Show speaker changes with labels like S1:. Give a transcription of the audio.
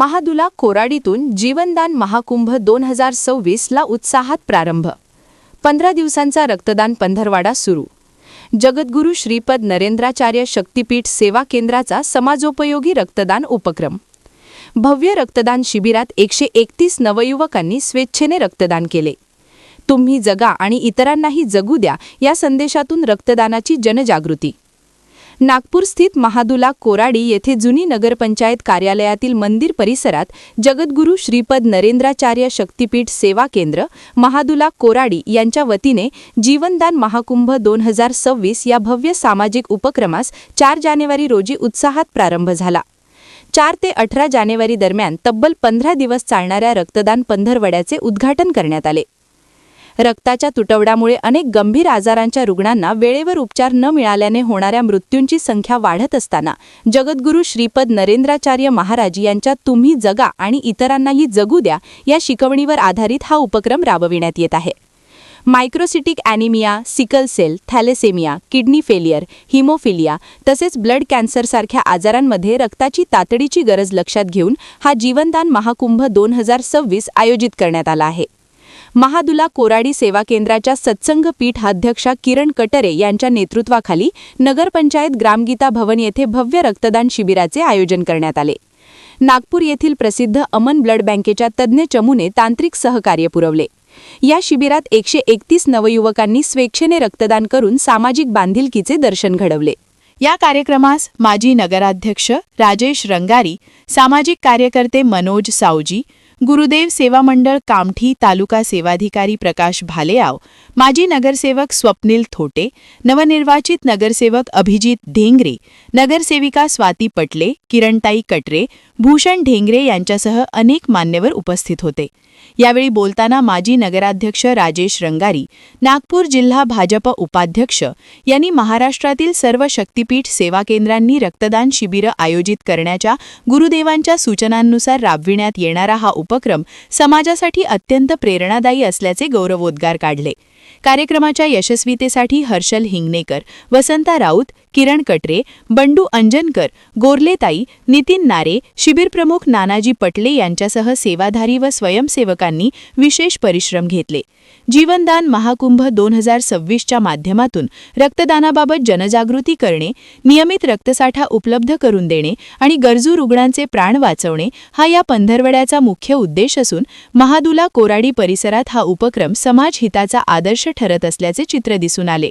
S1: महादुला कोराडीतून जीवनदान महाकुंभ दोन हजार सव्वीसला उत्साहात प्रारंभ. पंधरा दिवसांचा रक्तदान पंधरवाडा सुरू. जगद्गुरू श्रीपद नरेंद्राचार्य शक्तीपीठ सेवा केंद्राचा समाजोपयोगी रक्तदान उपक्रम. भव्य रक्तदान शिबिरात एकशे एकतीस नवयुवकांनी स्वेच्छेने रक्तदान केले. तुम्ही जगा आणि इतरांनाही जगू द्या या संदेशातून रक्तदानाची जनजागृती. नागपूर स्थित महादुला कोराडी येथे जुनी नगरपंचायत कार्यालयातील मंदिर परिसरात जगद्गुरू श्रीपद नरेंद्राचार्य शक्तीपीठ सेवा केंद्र महादुला कोराडी यांच्या वतीने जीवनदान महाकुंभ दोन हजार सव्वीस या भव्य सामाजिक उपक्रमास चार जानेवारी रोजी उत्साहात प्रारंभ झाला. चार ते अठरा जानेवारी दरम्यान तब्बल पंधरा दिवस चालणाऱ्या रक्तदान पंधरवड्याचे उद्घाटन करण्यात आले. रक्ताच्या तुटवड्यामुळे अनेक गंभीर आजारांच्या रुग्णांना वेळेवर उपचार न मिळाल्याने होणाऱ्या मृत्यूंची संख्या वाढत असताना जगद्गुरू श्रीपद नरेंद्राचार्य महाराज यांच्या तुम्ही जगा आणि इतरांनाही जगू द्या या शिकवणीवर आधारित हा उपक्रम राबविण्यात येत आहे. Microcytic anaemia sickle cell thalassaemia kidney failure haemophilia तसेच ब्लड कॅन्सरसारख्या आजारांमध्ये रक्ताची तातडीची गरज लक्षात घेऊन हा जीवनदान महाकुंभ दोन हजार सव्वीस आयोजित करण्यात आला आहे. महादुला कोराडी सेवा केंद्राच्या सत्संग पीठ अध्यक्षा किरण कटरे यांच्या नेतृत्वाखाली नगरपंचायत ग्रामगीता भवन येथे भव्य रक्तदान शिबिराचे आयोजन करण्यात आले. नागपूर येथील प्रसिद्ध अमन ब्लड बँकेच्या तज्ज्ञ चमूने तांत्रिक सहकार्य पुरवले. या शिबिरात एकशे एकतीस नवयुवकांनी स्वेच्छेने रक्तदान करून सामाजिक बांधिलकीचे दर्शन घडवले.
S2: या कार्यक्रमास माजी नगराध्यक्ष राजेश रंगारी सामाजिक कार्यकर्ते मनोज सावजी गुरुदेव सेवा मंडळ कामठी तालुका सेवाधिकारी प्रकाश भालेआव माजी नगरसेवक स्वप्नील थोटे नवनिर्वाचित नगरसेवक अभिजित ढेंगरे नगरसेविका स्वाती पटले किरणताई कटरे भूषण ढेंगरे यांच्यासह अनेक मान्यवर उपस्थित होते. यावेळी बोलताना माजी नगराध्यक्ष राजेश रंगारी नागपूर जिल्हा भाजप उपाध्यक्ष यांनी महाराष्ट्रातील सर्व शक्तीपीठ सेवा केंद्रांनी रक्तदान शिबिरं आयोजित करण्याच्या गुरुदेवांच्या सूचनांनुसार राबविण्यात येणारा हा उपक्रम समाजासाठी अत्यंत प्रेरणादायी असल्याचे गौरवोद्गार काढले. कार्यक्रमाच्या यशस्वीतेसाठी हर्षल हिंगणेकर वसंता राऊत किरण कटरे बंडू अंजनकर गोरलेताई नितीन नारे शिबिरप्रमुख नानाजी पटले यांच्यासह सेवाधारी व स्वयंसेवकांनी विशेष परिश्रम घेतले. जीवनदान महाकुंभ दोन हजार सव्वीसच्या माध्यमातून रक्तदानाबाबत जनजागृती करणे नियमित रक्तसाठा उपलब्ध करून देणे आणि गरजू रुग्णांचे प्राण वाचवणे हा या पंधरवड्याचा मुख्य उद्देश असून महादुला कोराडी परिसरात हा उपक्रम समाज हिताचा आदर्श ठरत असल्याचे चित्र दिसून आले.